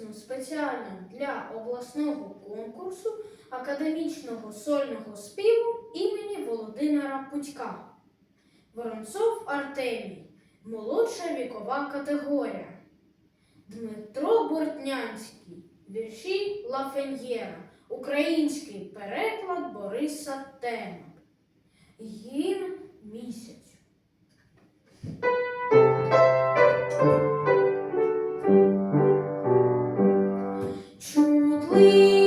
написано спеціально для обласного конкурсу академічного сольного співу імені Володимира Путька. Воронцов Артемій, молодша вікова категорія. Дмитро Бортнянський, вірші Лафеньєра, український переклад Бориса Тема. Гімн місяцю. we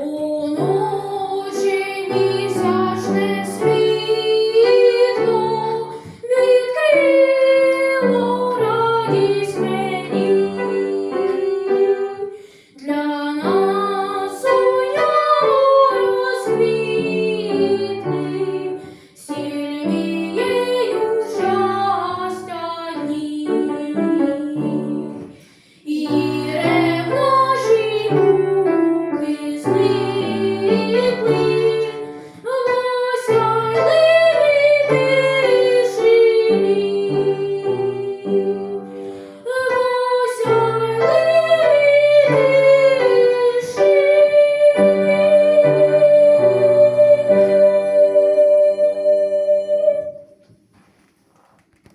Уночі місячне світ